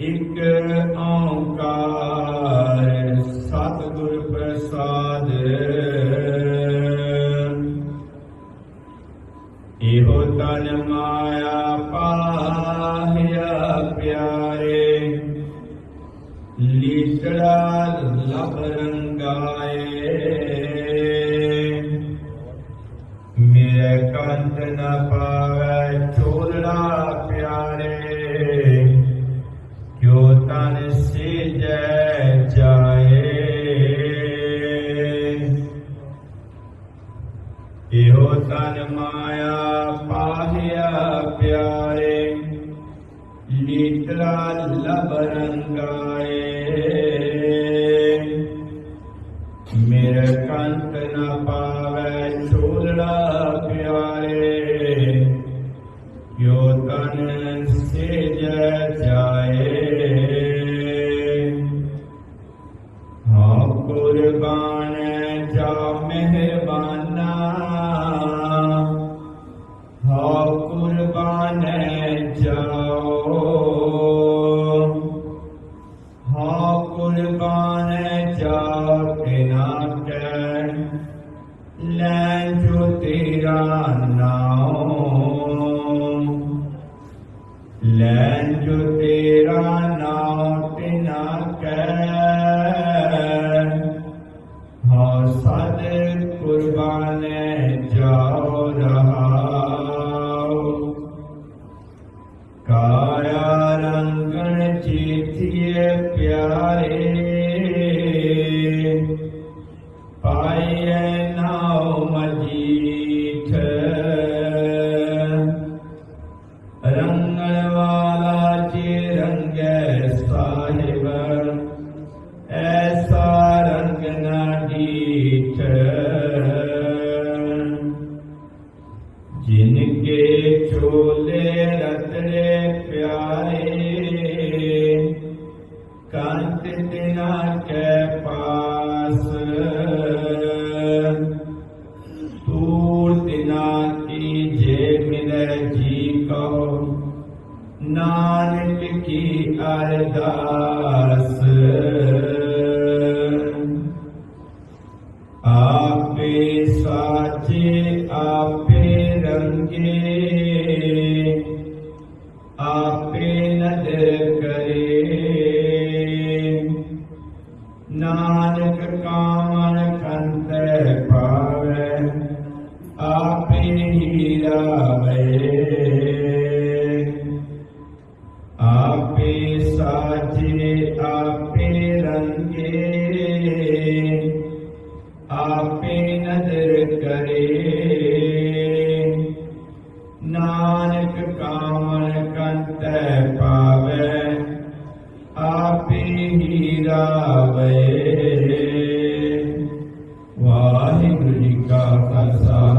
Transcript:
ਇਕ ਓੰਕਾਰ ਸਤਿਗੁਰ ਪ੍ਰਸਾਦ ਪਿਆਰੇ ਲੀਤੜਾ ਲਬ ਰੰਗਾਏ ਮੇਰੇ ਕੰਤ ਨ ਪਾਵੇ ਚੋਲੜਾ ਪਿਆਰੇ ਕਿਉ ਤਨ ਸਿਜੈ ਜਾਏ ਇਹੋ ਤਨ ਮਾਇਆ ਪਾਹਿਆ ਪਿਆਰੇ ਲੀਤਰਾ ਲਬ ਰੰਗਾਏ ਮੇਰੇ ਕੰਤ ਨ ਪਾਵੇ ਹਾਂ ਕੁਰਬਾਨ ਜਾ ਕੇ ਨਾ ਕਹਿ ਲੈ ਜੋ ਤੇਰਾ ਨਾਮ ਲੈ ਜੋ ਤੇਰਾ ਨਾਮ ਤੇ ਕਹਿ ਪਿਆਰੇ, ਪਾਈਐ ਨਾਉ ਮਜੀਠ ਰੰਗਣ ਵਾਲਾ ਜੀ ਰੰਗੈ ਸਾਹਿਬ, ਐਸਾ ਰੰਗ ਨਾ ਡੀਠ ਜਿਨਕੇ ਚੋਲੇ ਰਤਨੇ ਪਿਆਰੇ ਕੰਤ ਤਿਨਾ ਕੈ ਪਾਸ ਤੂਰ ਤਿਨਾ ਕੀ ਜੇ ਮਿਲੈ ਜੀ ਕੋ ਨਾਨਕ ਕੀ ਅਰਦਾਸ ਆਪੇ ਸਾਚੇ ਆਪੇ ਰੰਗੇ ਆਪੇ ਨਦਰ ਕਰੇ ਨਾਨਕ ਕਾਮਨ ਕੰਤੈ ਪਾਵੈ ਆਪੇ ਹੀ ਲਾਵੇ ਆਪੇ ਸਾਚੇ ਆਪੇ ਰੰਗੇ। ਆਪੇ ਨਦਰ ਕਰੇ। ਨਾਨਕ ਕਾਮਨ ਕੰਤੈ ਪਾਵੈ ਆਪੇ ਹੀ ਰਾਵੇ। ਵਾਹਿਗੁਰੂ ਜੀ ਕਾ ਖਾਲਸਾ।